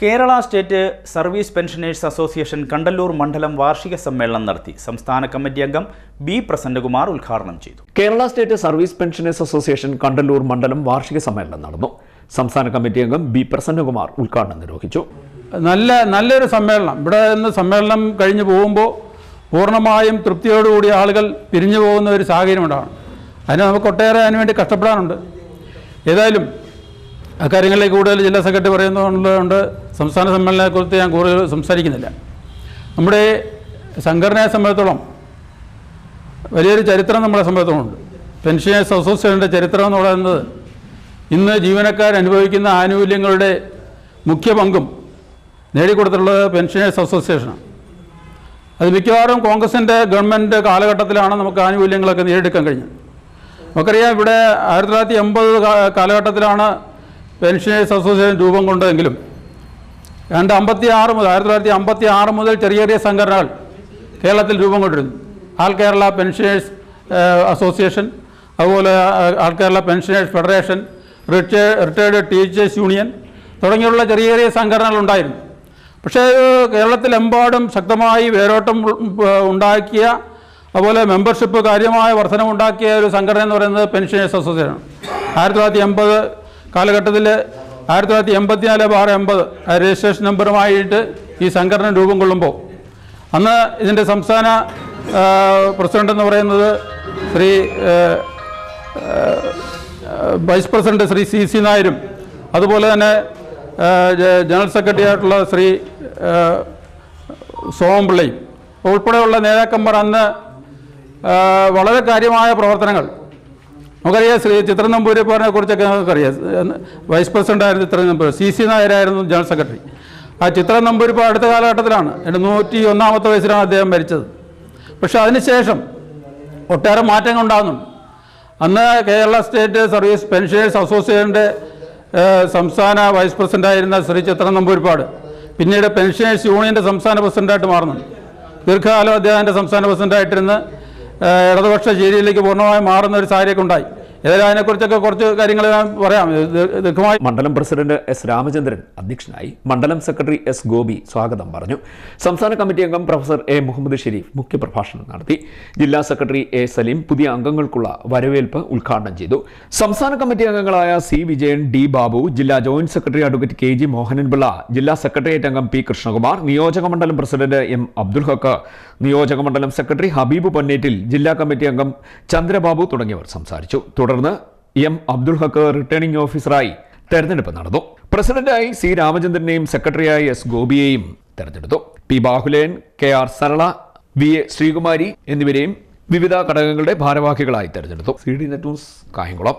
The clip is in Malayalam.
Kerala state service pensioners association Kandalloor മണ്ഡലം വാർഷിക സമ്മേളനം നടത്തി സംസ്ഥാന കമ്മിറ്റി അംഗം ബി പ്രസന്നകുമാർ ഉദ്ഘാടനം ചെയ്തു. Kerala state service pensioners association Kandalloor മണ്ഡലം വാർഷിക സമ്മേളനം നടന്നു. സംസ്ഥാന കമ്മിറ്റി അംഗം ബി പ്രസന്നകുമാർ ഉദ്ഘാടനം നിർവഹിച്ചു. നല്ല നല്ലൊരു സമ്മേളനം. ഇവിടെ നിന്ന് സമ്മേളനം കഴിഞ്ഞു പോകുമ്പോൾ പൂർണമായും തൃപ്തിയോടുകൂടി ആളുകൾ പിരിഞ്ഞു പോകുന്ന ഒരു സാഹചര്യം ഉണ്ടാണ് അതിന് നമുക്ക് ഒട്ടേറെ അതിനുവേണ്ടി കഷ്ടപ്പെടാനുണ്ട്. ഏതായാലും അക്കാര്യങ്ങളിലേക്ക് കൂടുതൽ ജില്ലാ സെക്രട്ടറി പറയുന്നതുകൊണ്ട് സംസ്ഥാന സമ്മേളനത്തെക്കുറിച്ച് ഞാൻ കൂടുതൽ സംസാരിക്കുന്നില്ല. നമ്മുടെ സംഘടനയെ സംബന്ധിച്ചോളം വലിയൊരു ചരിത്രം നമ്മളെ സംബന്ധിച്ചോളമുണ്ട് പെൻഷനേഴ്സ് അസോസിയേഷന്റെ ചരിത്രം എന്ന് പറയുന്നത് ഇന്ന് ജീവനക്കാർ അനുഭവിക്കുന്ന ആനുകൂല്യങ്ങളുടെ മുഖ്യ പങ്കും നേടിക്കൊടുത്തിട്ടുള്ളത് പെൻഷനേഴ്സ് അസോസിയേഷനാണ്. അത് മിക്കവാറും കോൺഗ്രസിന്റെ ഗവൺമെന്റ് കാലഘട്ടത്തിലാണ് നമുക്ക് ആനുകൂല്യങ്ങളൊക്കെ നേടിയെടുക്കാൻ കഴിഞ്ഞത്. നമുക്കറിയാം ഇവിടെ ആയിരത്തി തൊള്ളായിരത്തി എൺപത് കാലഘട്ടത്തിലാണ് പെൻഷനേഴ്സ് അസോസിയേഷൻ രൂപം കൊണ്ടതെങ്കിലും രണ്ട് അമ്പത്തി ആറ് മുതൽ ആയിരത്തി തൊള്ളായിരത്തി അമ്പത്തി ആറ് മുതൽ ചെറിയ ചെറിയ സംഘടനകൾ കേരളത്തിൽ രൂപം കൊണ്ടിരുന്നു. ആൾ കേരള പെൻഷനേഴ്സ് അസോസിയേഷൻ അതുപോലെ ആൾ കേരള പെൻഷനേഴ്സ് ഫെഡറേഷൻ റിട്ടേ റിട്ടയർഡ് ടീച്ചേഴ്സ് യൂണിയൻ തുടങ്ങിയുള്ള ചെറിയ ചെറിയ സംഘടനകൾ ഉണ്ടായിരുന്നു. പക്ഷേ കേരളത്തിലെമ്പാടും ശക്തമായി വേരോട്ടം ഉണ്ടാക്കിയ അതുപോലെ മെമ്പർഷിപ്പ് കാര്യമായ വർധനമുണ്ടാക്കിയ ഒരു സംഘടന എന്ന് പറയുന്നത് പെൻഷനേഴ്സ് അസോസിയേഷൻ ആയിരത്തി തൊള്ളായിരത്തി എൺപത് കാലഘട്ടത്തിൽ ആയിരത്തി തൊള്ളായിരത്തി എൺപത്തിനാല് ബാർ എൺപത് രജിസ്ട്രേഷൻ നമ്പറുമായിട്ട് ഈ സംഘടന രൂപം കൊള്ളുമ്പോൾ. അന്ന് ഇതിന്റെ സംസ്ഥാന പ്രസിഡന്റ് എന്ന് പറയുന്നത് Shri vice president Shri C C നായരും അതുപോലെ തന്നെ ജനറൽ സെക്രട്ടറി ആയിട്ടുള്ള ശ്രീ സോമപിള്ളയും ഉൾപ്പെടെയുള്ള നേതാക്കന്മാർ അന്ന് വളരെ കാര്യമായ പ്രവർത്തനങ്ങൾ നമുക്കറിയാം ശ്രീ ചിത്ര നമ്പൂരിപ്പാറിനെ കുറിച്ചൊക്കെ നമുക്കറിയാം. വൈസ് പ്രസിഡന്റ് ആയിരുന്നു ചിത്ര നമ്പൂർ സി സി നായരായിരുന്നു ജനറൽ സെക്രട്ടറി. ആ ചിത്ര നമ്പൂരിപ്പ് അടുത്ത കാലഘട്ടത്തിലാണ്. എന്റെ നൂറ്റി ഒന്നാമത്തെ വയസ്സിലാണ് അദ്ദേഹം മരിച്ചത്. പക്ഷേ അതിനുശേഷം ഒട്ടേറെ മാറ്റങ്ങൾ ഉണ്ടാകുന്നുണ്ട്. അന്ന് കേരള സ്റ്റേറ്റ് സർവീസ് പെൻഷനേഴ്സ് അസോസിയേഷന്റെ സംസ്ഥാന വൈസ് പ്രസിഡന്റായിരുന്ന ശ്രീ ചിത്ര നമ്പൂരിപ്പാട് പിന്നീട് പെൻഷനേഴ്സ് യൂണിയന്റെ സംസ്ഥാന പ്രസിഡന്റായിട്ട് മാറുന്നുണ്ട്. ദീർഘകാലം അദ്ദേഹത്തിന്റെ സംസ്ഥാന പ്രസിഡന്റായിട്ടിരുന്ന് ഇടതുപക്ഷ ചേരിയിലേക്ക് പൂർണമായും മാറുന്ന ഒരു സാഹചര്യമൊക്കെ ഉണ്ടായി. ഏതായാലും അതിനെക്കുറിച്ചൊക്കെ കുറച്ച് കാര്യങ്ങൾ പറയാം. ദീർഘമായി മണ്ഡലം പ്രസിഡന്റ് എസ് രാമചന്ദ്രൻ അധ്യക്ഷനായി മണ്ഡലം സെക്രട്ടറി എസ് ഗോപി സ്വാഗതം പറഞ്ഞു. സംസ്ഥാന കമ്മിറ്റി അംഗം പ്രൊഫസർ എ മുഹമ്മദ് ഷെരീഫ് മുഖ്യപ്രഭാഷണം നടത്തി. ജില്ലാ സെക്രട്ടറി എ സലീം പുതിയ അംഗങ്ങൾക്കുള്ള വരവേൽപ്പ് ഉദ്ഘാടനം ചെയ്തു. സംസ്ഥാന കമ്മിറ്റി അംഗങ്ങളായ സി വിജയൻ ഡി ബാബു ജില്ലാ joint secretary advocate K G Mohananpillai ജില്ലാ സെക്രട്ടേറിയറ്റ് അംഗം പി കൃഷ്ണകുമാർ നിയോജക മണ്ഡലം പ്രസിഡന്റ് എം അബ്ദുൽ ഹക്ക് നിയോജക മണ്ഡലം സെക്രട്ടറി ഹബീബ് പൊന്നേറ്റിൽ ജില്ലാ കമ്മിറ്റി അംഗം ചന്ദ്രബാബു തുടങ്ങിയവർ സംസാരിച്ചു. എം അബ്ദുൾ ഹക്ക് റിട്ടേണിംഗ് ഓഫീസറായി തെരഞ്ഞെടുപ്പ് നടന്നു. പ്രസിഡന്റായി സി രാമചന്ദ്രനെയും സെക്രട്ടറിയായി എസ് ഗോപിയെയും തെരഞ്ഞെടുത്തു. P Bahulen K R Sarala V A Sreekumari എന്നിവരെയും വിവിധ ഘടകങ്ങളുടെ ഭാരവാഹികളായി തെരഞ്ഞെടുത്തു. C D net news Kayamkulam